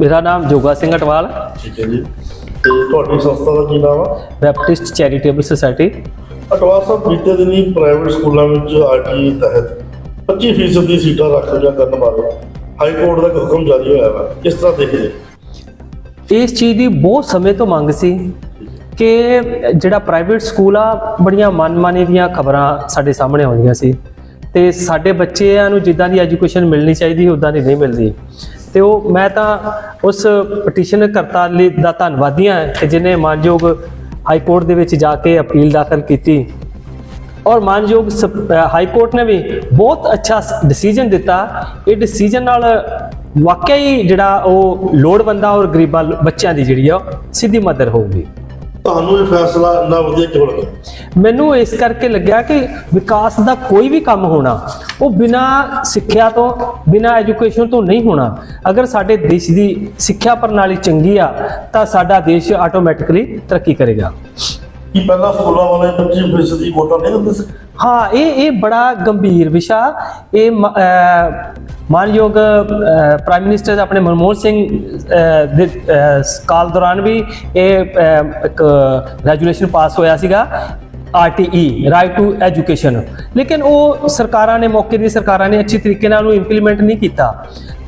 ਮੇਰਾ ਨਾਮ ਜੋਗਾ ਸਿੰਘ ਅਟਵਾਲ। ਠੀਕ ਹੈ ਜੀ। ਤੇ ਤੁਹਾਡੀ ਸੰਸਥਾ ਦਾ ਕੀ ਨਾਮ ਆ? Baptist charitable society. Atwar Sahib ਬੀਤੇ ਦਿਨੀ ਪ੍ਰਾਈਵੇਟ ਸਕੂਲਾਂ ਵਿੱਚ ਆਰਟੀ ਤਹਿਤ 25% ਦੀ ਸੀਟਾਂ ਰਾਖਵੀਆਂ ਕਰਨ ਬਾਰੇ ਹਾਈ ਕੋਰਟ ਦਾ ਹੁਕਮ ਜਾਰੀ ਹੋਇਆ ਹੈ ਕਿਸ ਤਰ੍ਹਾਂ ਦੇਖਦੇ? ਇਸ ਚੀਜ਼ ਦੀ ਬਹੁਤ ਸਮੇਂ ਤੋਂ ਮੰਗ ਸੀ ਕਿ ਜਿਹੜਾ ਪ੍ਰਾਈਵੇਟ ਸਕੂਲ ਆ ਬੜੀਆਂ ਮਨਮਾਨੀ ਦੀਆਂ ਖਬਰਾਂ ਸਾਡੇ ਸਾਹਮਣੇ ਆਉਂਦੀਆਂ ਸੀ। ਤੇ ਸਾਡੇ ਬੱਚਿਆਂ ਨੂੰ ਜਿੱਦਾਂ ਦੀ ਐਜੂਕੇਸ਼ਨ ਮਿਲਣੀ ਚਾਹੀਦੀ ਉਦਾਂ ਦੀ ਨਹੀਂ ਮਿਲਦੀ। ਤੇ ਉਹ ਮੈਂ ਤਾਂ ਉਸ ਪਟੀਸ਼ਨ ਕਰਤਾ ਲਈ ਦਾ ਧੰਨਵਾਦੀ ਹਾਂ ਕਿ ਜਿਨੇ ਮਾਨਯੋਗ ਹਾਈ ਕੋਰਟ ਦੇ ਵਿੱਚ ਜਾ ਕੇ ਅਪੀਲ ਦਾਖਲ ਕੀਤੀ। ਔਰ ਮਾਨਯੋਗ ਸਪ- ਹਾਈ ਕੋਰਟ ਨੇ ਵੀ ਬਹੁਤ ਅੱਛਾ ਡਿਸੀਜਨ ਦਿੱਤਾ। ਇਹ ਡਿਸੀਜਨ ਨਾਲ ਵਾਕਿਆ ਹੀ ਜਿਹੜਾ ਉਹ ਲੋੜਵੰਦਾਂ ਔਰ ਗਰੀਬਾਂ, ਬੱਚਿਆਂ ਦੀ ਜਿਹੜੀ ਆ ਉਹ ਸਿੱਧੀ ਮਦਦ ਹੋਊਗੀ। ਤੁਹਾਨੂੰ ਇਹ ਫੈਸਲਾ ਇੰਨਾ ਵਧੀਆ ਕਿਉਂ ਲੱਗਾ ਮੈਨੂੰ ਇਸ ਕਰਕੇ ਲੱਗਿਆ ਕਿ ਵਿਕਾਸ ਦਾ ਕੋਈ ਵੀ ਕੰਮ ਹੋਣਾ ਉਹ ਬਿਨਾ ਸਿੱਖਿਆ ਤੋਂ ਬਿਨਾ ਐਜੂਕੇਸ਼ਨ ਤੋਂ ਨਹੀਂ ਹੋਣਾ। ਅਗਰ ਸਾਡੇ ਦੇਸ਼ ਦੀ ਸਿੱਖਿਆ ਪ੍ਰਣਾਲੀ ਚੰਗੀ ਆ ਤਾਂ ਸਾਡਾ ਦੇਸ਼ ਆਟੋਮੈਟਿਕਲੀ ਤਰੱਕੀ ਕਰੇਗਾ। ਕੀ ਪਹਿਲਾਂ ਸਕੂਲਾਂ ਵਾਲੇ 25% ਦੀ ਕੋਟਾ ਨਹੀਂ ਦਿੰਦੇ ਸੀ? ਹਾਂ, ਇਹ ਇਹ ਬੜਾ ਗੰਭੀਰ ਵਿਸ਼ਾ। ਇਹ ਮਾਨਯੋਗ ਪ੍ਰਾਈਮ ਮਿਨਿਸਟਰ ਆਪਣੇ ਮਨਮੋਹਨ ਸਿੰਘ ਦੇ ਕਾਲ ਦੌਰਾਨ ਵੀ ਇਹ ਇੱਕ ਰੈਜੂਲੇਸ਼ਨ ਪਾਸ ਹੋਇਆ ਸੀਗਾ ਆਰਟੀਈ ਰਾਈਟ ਟੂ ਐਜੂਕੇਸ਼ਨ ਲੇਕਿਨ ਉਹ ਸਰਕਾਰਾਂ ਨੇ, ਮੌਕੇ ਦੀ ਸਰਕਾਰਾਂ ਨੇ ਅੱਛੇ ਤਰੀਕੇ ਨਾਲ ਉਹਨੂੰ ਇੰਪਲੀਮੈਂਟ ਨਹੀਂ ਕੀਤਾ।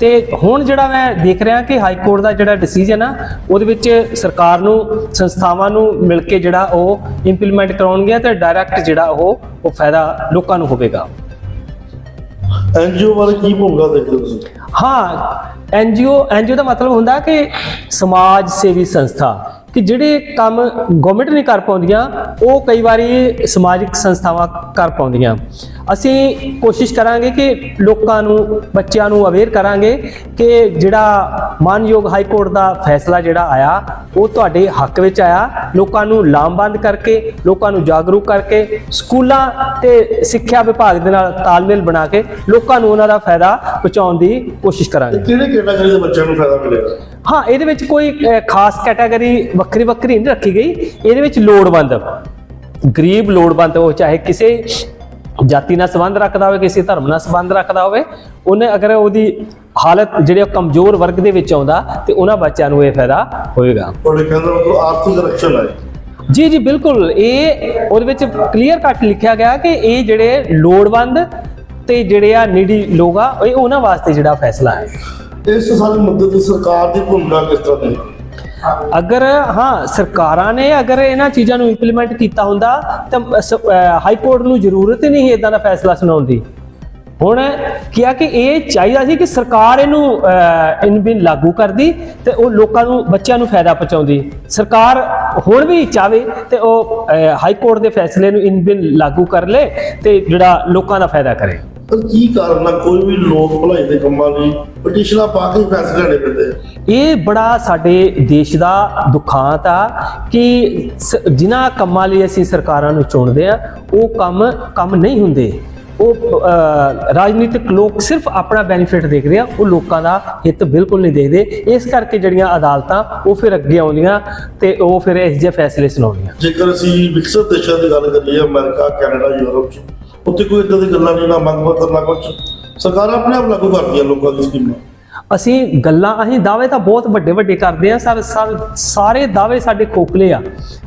ਤੇ ਹੁਣ ਜਿਹੜਾ ਮੈਂ ਦੇਖ ਰਿਹਾ ਕਿ ਹਾਈ ਕੋਰਟ ਦਾ ਜਿਹੜਾ ਡਿਸੀਜਨ ਆ ਉਹਦੇ ਵਿੱਚ ਸਰਕਾਰ ਨੂੰ ਸੰਸਥਾਵਾਂ ਨੂੰ ਮਿਲ ਕੇ ਜਿਹੜਾ ਉਹ ਇੰਪਲੀਮੈਂਟ ਕਰਾਉਣਗੇ ਤੇ ਡਾਇਰੈਕਟ ਜਿਹੜਾ ਉਹ ਉਹ ਫਾਇਦਾ ਲੋਕਾਂ ਨੂੰ ਹੋਵੇਗਾ। ਐਨਜੀਓ ਬਾਰੇ ਕੀ ਭੂਮਿਕਾ ਦੇਖਦੇ ਤੁਸੀਂ? ਹਾਂ ਐਨਜੀਓ ਐਨਜੀਓ ਦਾ ਮਤਲਬ ਹੁੰਦਾ ਕਿ ਸਮਾਜ ਸੇਵੀ ਸੰਸਥਾ ਕਿ ਜਿਹੜੇ ਕੰਮ ਗਵਰਨਮੈਂਟ ਨਹੀਂ ਕਰ ਪਾਉਂਦੀਆਂ ਉਹ ਕਈ ਵਾਰੀ ਸਮਾਜਿਕ ਸੰਸਥਾਵਾਂ ਕਰ ਪਾਉਂਦੀਆਂ। ਅਸੀਂ ਕੋਸ਼ਿਸ਼ ਕਰਾਂਗੇ ਕਿ ਲੋਕਾਂ ਨੂੰ ਬੱਚਿਆਂ ਨੂੰ ਅਵੇਅਰ ਕਰਾਂਗੇ ਕਿ ਜਿਹੜਾ ਮਾਨਯੋਗ ਹਾਈ ਕੋਰਟ ਦਾ ਫੈਸਲਾ ਜਿਹੜਾ ਆਇਆ ਉਹ ਤੁਹਾਡੇ ਹੱਕ ਵਿੱਚ ਆਇਆ। ਲੋਕਾਂ ਨੂੰ ਲਾਮਬੰਦ ਕਰਕੇ ਲੋਕਾਂ ਨੂੰ ਜਾਗਰੂਕ ਕਰਕੇ ਸਕੂਲਾਂ ਤੇ ਸਿੱਖਿਆ ਵਿਭਾਗ ਦੇ ਨਾਲ ਤਾਲਮੇਲ ਬਣਾ ਕੇ ਲੋਕਾਂ ਨੂੰ ਉਹਨਾਂ ਦਾ ਫਾਇਦਾ ਪਹੁੰਚਾਉਣ ਦੀ ਕੋਸ਼ਿਸ਼ ਕਰਾਂਗੇ। ਕਿਹੜੇ ਕੈਟਾਗਰੀ ਦੇ ਬੱਚਿਆਂ ਨੂੰ ਫਾਇਦਾ ਮਿਲੇਗਾ ਹਾਂ ਇਹਦੇ ਵਿੱਚ ਕੋਈ ਖਾਸ ਕੈਟਾਗਰੀ ਵੱਖਰੀ ਵੱਖਰੀ ਨਹੀਂ ਰੱਖੀ ਗਈ। ਇਹਦੇ ਵਿੱਚ ਲੋੜਵੰਦ ਗਰੀਬ ਲੋੜਵੰਦ ਉਹ ਚਾਹੇ ਕਿਸੇ ਜਾਤੀ ਨਾਲ ਸੰਬੰਧ ਰੱਖਦਾ ਹੋਵੇ ਕਿਸੇ ਧਰਮ ਨਾਲ ਸੰਬੰਧ ਰੱਖਦਾ ਹੋਵੇ ਉਹਨੇ ਅਗਰ ਉਹਦੀ ਹਾਲਤ ਜਿਹੜੇ ਕਮਜ਼ੋਰ ਵਰਗ ਦੇ ਵਿੱਚ ਆਉਂਦਾ ਤੇ ਉਹਨਾਂ ਬੱਚਿਆਂ ਨੂੰ ਇਹ ਫਾਇਦਾ ਹੋਏਗਾ। ਤੁਹਾਡੇ ਕਹਿੰਦਾ ਮਤਲਬ ਆਰਥਿਕ ਰਕਸ਼ਨ ਹੈ। ਜੀ ਜੀ ਬਿਲਕੁਲ। ਇਹ ਉਹਦੇ ਵਿੱਚ ਕਲੀਅਰ ਕੱਟ ਲਿਖਿਆ ਗਿਆ ਕਿ ਇਹ ਜਿਹੜੇ ਲੋੜਵੰਦ ਤੇ ਜਿਹੜੇ ਆ ਨੀਡੀ ਲੋਕ ਆ ਇਹ ਉਹਨਾਂ ਵਾਸਤੇ ਜਿਹੜਾ ਫੈਸਲਾ ਹੈ। ਇਸ ਸਾਰੇ ਮੁੱਦੇ ਤੇ ਸਰਕਾਰ ਦੀ ਭੂਮਿਕਾ ਕਿਸ ਤਰ੍ਹਾਂ ਦੀ? ਅਗਰ, ਹਾਂ, ਸਰਕਾਰਾਂ ਨੇ ਅਗਰ ਇਹਨਾਂ ਚੀਜ਼ਾਂ ਨੂੰ ਇੰਪਲੀਮੈਂਟ ਕੀਤਾ ਹੁੰਦਾ, ਤਾਂ ਹਾਈ ਕੋਰਟ ਨੂੰ ਜ਼ਰੂਰਤ ਹੀ ਨਹੀਂ ਇਦਾਂ ਦਾ ਫੈਸਲਾ ਸੁਣਾਉਣ ਦੀ। ਹੁਣ ਕਿਹਾ ਕਿ ਇਹ ਚਾਹੀਦਾ ਸੀ ਕਿ ਸਰਕਾਰ ਇਹਨੂੰ ਇਨ ਬਿਨ ਲਾਗੂ ਕਰਦੀ ਤੇ ਉਹ ਲੋਕਾਂ ਨੂੰ, ਬੱਚਿਆਂ ਨੂੰ ਫਾਇਦਾ ਪਹੁੰਚਾਉਂਦੀ। ਸਰਕਾਰ ਹੁਣ ਵੀ ਚਾਵੇ ਤੇ ਉਹ ਹਾਈ ਕੋਰਟ ਦੇ ਫੈਸਲੇ ਨੂੰ ਇਨ ਬਿਨ ਲਾਗੂ ਕਰ ਲੇ ਤੇ ਜਿਹੜਾ ਲੋਕਾਂ ਦਾ ਫਾਇਦਾ ਕਰੇ। ਪਰ ਕੀ ਕਾਰਨ ਆ? ਕੋਈ ਵੀ ਲੋਕ ਭਲਾਈ ਦੇ ਕੰਮਾਂ ਲਈ ਪਟੀਸ਼ਨਾਂ ਪਾ ਕੇ ਫੈਸਲੇ ਲੈਣੇ ਪੈਂਦੇ ਆ। ਇਹ ਬੜਾ ਸਾਡੇ ਦੇਸ਼ ਦਾ ਦੁਖਾਂਤ ਆ ਕਿ ਸ- ਜਿਨ੍ਹਾਂ ਕੰਮਾਂ ਲਈ ਅਸੀਂ ਸਰਕਾਰਾਂ ਨੂੰ ਚੁਣਦੇ ਆ ਉਹ ਕੰਮ ਕੰਮ ਨਹੀਂ ਹੁੰਦੇ। ਉਹ ਅਹ, ਰਾਜਨੀਤਿਕ ਲੋਕ ਸਿਰਫ ਆਪਣਾ ਬੈਨੀਫਿਟ ਦੇਖਦੇ ਆ ਉਹ ਲੋਕਾਂ ਦਾ ਹਿੱਤ ਬਿਲਕੁਲ ਨਹੀਂ ਦੇਖਦੇ। ਇਸ ਕਰਕੇ ਜਿਹੜੀਆਂ ਅਦਾਲਤਾਂ ਉਹ ਫਿਰ ਅੱਗੇ ਆਉਂਦੀਆਂ ਤੇ ਉਹ ਫਿਰ ਇਸ ਜਿਹੇ ਫੈਸਲੇ ਸੁਣਾਉਂਦੀਆਂ। ਜੇਕਰ ਅਸੀਂ ਵਿਕਸਿਤ ਦੇਸ਼ਾਂ ਦੀ ਗੱਲ ਕਰੀਏ ਅਮਰੀਕਾ ਕੈਨੇਡਾ ਯੂਰਪ ਚ ਉੱਥੇ ਕੋਈ ਇਦਾਂ ਦੀ ਗੱਲਾਂ ਨਹੀਂ, ਨਾ ਮੰਗ ਪੱਤਰ, ਨਾ ਕੁਛ। ਸਰਕਾਰਾਂ ਆਪਣੇ ਆਪ ਲਾਗੂ ਕਰਦੀਆਂ ਲੋਕਾਂ ਦੀ ਸਕੀਮਾਂ। ਅਸੀਂ ਗੱਲਾਂ, ਅਸੀਂ ਦਾਅਵੇ ਤਾਂ ਬਹੁਤ ਵੱਡੇ ਵੱਡੇ ਕਰਦੇ ਆ ਸਰ, ਸਾਰੇ ਦਾਅਵੇ ਸਾਡੇ ਖੋਖਲੇ ਆ।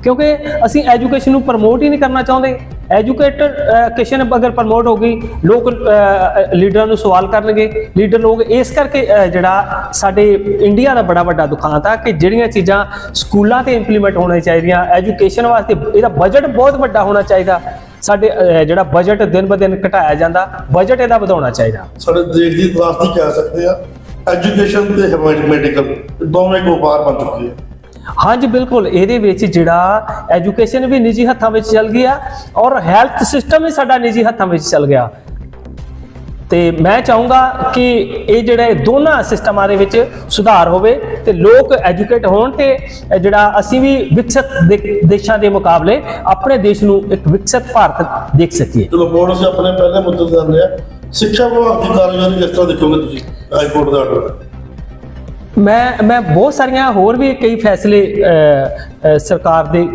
ਕਿਉਂਕਿ ਅਸੀਂ ਐਜੂਕੇਸ਼ਨ ਨੂੰ ਪ੍ਰਮੋਟ ਹੀ ਨਹੀਂ ਕਰਨਾ ਚਾਹੁੰਦੇ। ਐਜੂਕੇਸ਼ਨ ਅਗਰ ਪ੍ਰਮੋਟ ਹੋ ਗਈ, ਲੋਕ ਲੀਡਰਾਂ ਨੂੰ ਸਵਾਲ ਕਰਨਗੇ। ਲੀਡਰ ਲੋਕ ਇਸ ਕਰਕੇ ਜਿਹੜਾ ਸਾਡੇ ਇੰਡੀਆ ਦਾ ਬੜਾ ਵੱਡਾ ਦੁਖਾਂਤ ਆ ਕਿ ਜਿਹੜੀਆਂ ਚੀਜ਼ਾਂ ਸਕੂਲਾਂ ਤੇ ਇੰਪਲੀਮੈਂਟ ਹੋਣੀਆਂ ਚਾਹੀਦੀਆਂ ਐਜੂਕੇਸ਼ਨ ਵਾਸਤੇ ਇਹਦਾ ਬਜਟ ਬਹੁਤ ਵੱਡਾ ਹੋਣਾ ਚਾਹੀਦਾ। ਸਾਡੇ ਜਿਹੜਾ ਬਜਟ ਦਿਨ ਬ ਦਿਨ ਘਟਾਇਆ ਜਾਂਦਾ ਬਜਟ ਇਹਦਾ ਵਧਾਉਣਾ ਚਾਹੀਦਾ। ਸਾਡੇ ਦੇਸ਼ ਦੀ ਤਰਾਸਦੀ ਕਹਿ ਸਕਦੇ ਆ ਐਜੂਕੇਸ਼ਨ ਤੇ ਮੈਡੀਕਲ ਦੋਵੇਂ ਵਪਾਰ ਬਣ ਚੁੱਕੇ ਆ। ਹਾਂਜੀ ਬਿਲਕੁਲ। ਇਹਦੇ ਵਿੱਚ ਜਿਹੜਾ ਐਜੂਕੇਸ਼ਨ ਵੀ ਨਿੱਜੀ ਹੱਥਾਂ ਵਿੱਚ ਚੱਲ ਗਿਆ ਔਰ ਹੈਲਥ ਸਿਸਟਮ ਵੀ ਸਾਡਾ ਨਿੱਜੀ ਹੱਥਾਂ ਵਿੱਚ ਚੱਲ ਗਿਆ। ਤੇ ਮੈਂ ਚਾਹੂੰਗਾ ਕਿ ਇਹ ਜਿਹੜੇ ਦੋਨਾਂ ਸਿਸਟਮਾਂ ਦੇ ਵਿੱਚ ਸੁਧਾਰ ਹੋਵੇ ਤੇ ਲੋਕ ਐਜੂਕੇਟ ਹੋਣ ਤੇ ਜਿਹੜਾ ਅਸੀਂ ਵੀ ਵਿਕਸਿਤ ਦੇਸ਼ਾਂ ਦੇ ਮੁਕਾਬਲੇ ਆਪਣੇ ਦੇਸ਼ ਨੂੰ ਇੱਕ ਵਿਕਸਿਤ ਭਾਰਤ ਦੇਖ ਸਕੀਏ। ਚਲੋ ਬੋਰਡ ਅਸੀਂ ਆਪਣੇ ਪਹਿਲੇ ਮੁੱਦੇ ਤੇ ਆਉਂਦੇ ਆ। ਸਿੱਖਿਆ ਵਿਭਾਗ ਦੀ ਕਾਰਗੁਜ਼ਾਰੀ ਕਿਸ ਤਰ੍ਹਾਂ ਦੇਖੋਗੇ ਤੁਸੀਂ? ਹਾਈ ਕੋਰਟ ਦਾ ਆਰਡਰ ਮੈਂ ਮੈਂ ਬਹੁਤ ਸਾਰੀਆਂ ਹੋਰ ਵੀ ਕਈ ਫੈਸਲੇ ਸਰਕਾਰ ਦੇ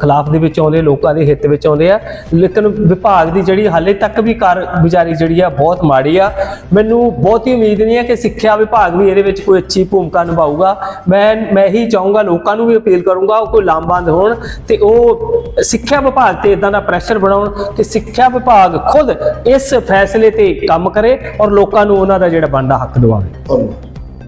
ਖਿਲਾਫ ਦੇ ਵਿੱਚ ਆਉਂਦੇ, ਲੋਕਾਂ ਦੇ ਹਿੱਤ ਵਿੱਚ ਆਉਂਦੇ ਆ। ਲੇਕਿਨ ਵਿਭਾਗ ਦੀ ਜਿਹੜੀ ਹਾਲੇ ਤੱਕ ਵੀ ਕਾਰਗੁਜ਼ਾਰੀ ਜਿਹੜੀ ਆ, ਬਹੁਤ ਮਾੜੀ ਆ। ਮੈਨੂੰ ਬਹੁਤੀ ਉਮੀਦ ਨਹੀਂ ਹੈ ਕਿ ਸਿੱਖਿਆ ਵਿਭਾਗ ਵੀ ਇਹਦੇ ਵਿੱਚ ਕੋਈ ਅੱਛੀ ਭੂਮਿਕਾ ਨਿਭਾਊਗਾ। ਮੈਂ ਮੈਂ ਹੀ ਚਾਹੂੰਗਾ, ਲੋਕਾਂ ਨੂੰ ਵੀ ਅਪੀਲ ਕਰੂੰਗਾ, ਉਹ ਕੋਈ ਲਾਮਬੰਦ ਹੋਣ ਤੇ ਉਹ ਸਿੱਖਿਆ ਵਿਭਾਗ ਤੇ ਇਦਾਂ ਦਾ ਪ੍ਰੈਸ਼ਰ ਬਣਾਉਣ ਕਿ ਸਿੱਖਿਆ ਵਿਭਾਗ ਖੁਦ ਇਸ ਫੈਸਲੇ ਤੇ ਕੰਮ ਕਰੇ ਔਰ ਲੋਕਾਂ ਨੂੰ ਉਹਨਾਂ ਦਾ ਜਿਹੜਾ ਬਣਦਾ ਹੱਕ ਦਿਵਾਵੇ।